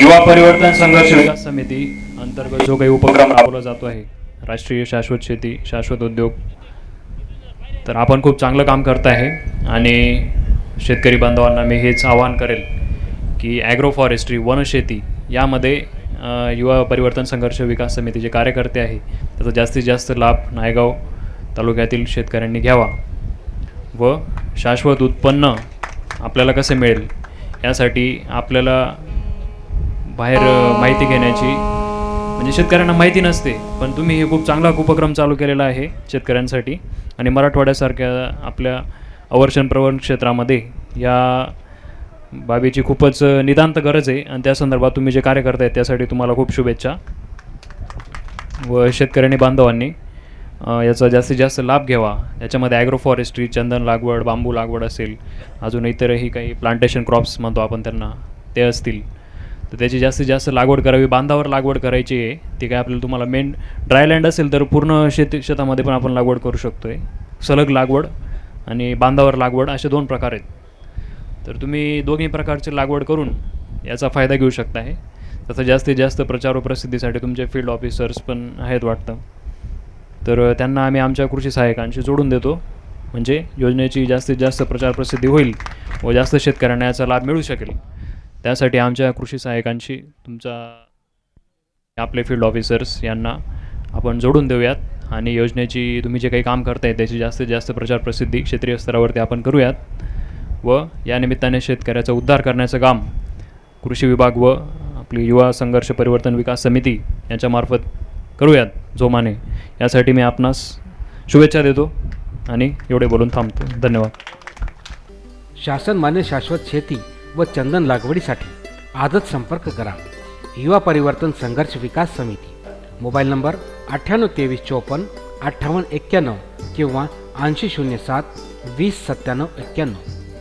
युवा परिवर्तन संघर्ष विकास समिती अंतर्गत जो काही उपक्रम राबवला जातो आहे राष्ट्रीय शाश्वत शेती शाश्वत उद्योग तर आपण खूप चांगलं काम करत आहे आणि शेतकरी बांधवांना मी हेच आवाहन करेल की ॲग्रो फॉरेस्ट्री वनशेती यामध्ये युवा परिवर्तन संघर्ष विकास समितीचे कार्यकर्ते आहे त्याचा जास्तीत जास्त लाभ नायगाव तालुक्यातील शेतकऱ्यांनी घ्यावा व शाश्वत उत्पन्न आपल्याला कसे मिळेल यासाठी आपल्याला बाहेर माहिती घेण्याची. म्हणजे शेतकऱ्यांना माहिती नसते पण तुम्ही हे खूप चांगला उपक्रम चालू केलेला आहे शेतकऱ्यांसाठी. आणि मराठवाड्यासारख्या आपल्या अवर्षण प्रवण क्षेत्रामध्ये या बाबीची खूपच अ, नितांत गरज आहे. आणि त्या संदर्भात तुम्ही जे कार्य करताय त्यासाठी तुम्हाला खूप शुभेच्छा. व शेतकऱ्यांनी बांधवांनी याचा जास्तीत जास्त लाभ घ्यावा. याच्यामध्ये ॲग्रो फॉरेस्ट्री चंदन लागवड बांबू लागवड असेल. अजून इतरही काही प्लांटेशन क्रॉप्स म्हणतो आपण त्यांना ते असतील. तर त्याची जास्तीत जास्त लागवड करावी बांधावर लागवड करायची आहे. ती काय आपल्याला तुम्हाला मेन ड्रायलँड असेल तर पूर्ण शेती शेतामध्ये पण आपण लागवड करू शकतो आहे सलग लागवड आणि बांधावर लागवड असे दोन प्रकार आहेत. तर तुम्ही दोन्ही प्रकारची लागवड करून याचा फायदा घेऊ शकता आहे तसं जास्तीत जास्त प्रचार व प्रसिद्धीसाठी तुमचे फील्ड ऑफिसर्स पण आहेत वाटतं. तर त्यांना आम्ही आमच्या कृषी सहाय्यकांशी जोडून देतो. म्हणजे योजनेची जास्तीत जास्त प्रचार प्रसिद्धी होईल व जास्त शेतकऱ्यांना याचा लाभ मिळू शकेल. त्यासाठी आमच्या कृषी सहाय्यकांशी तुमचा आपले फील्ड ऑफिसर्स यांना आपण जोडून देऊयात. आणि योजनेची तुम्ही जे काही काम करताय त्याची जास्तीत जास्त प्रचार प्रसिद्धी क्षेत्रीय स्तरावरती आपण करूयात. व या निमित्ताने शेतकऱ्याचा उद्धार करण्याचं काम कृषी विभाग व आपली युवा संघर्ष परिवर्तन विकास समिती यांच्यामार्फत करूयात जोमाने. यासाठी मी आपणास शुभेच्छा देतो आणि एवढे बोलून थांबतो. धन्यवाद. शासन मान्य शाश्वत शेती व चंदन लागवडीसाठी आजच संपर्क करा. युवा परिवर्तन संघर्ष विकास समिती. मोबाईल नंबर अठ्ठ्याण्णव तेवीस चोपन्न अठ्ठावन्न एक्क्याण्णव किंवा ऐंशी शून्य सात वीस सत्त्याण्णव एक्क्याण्णव.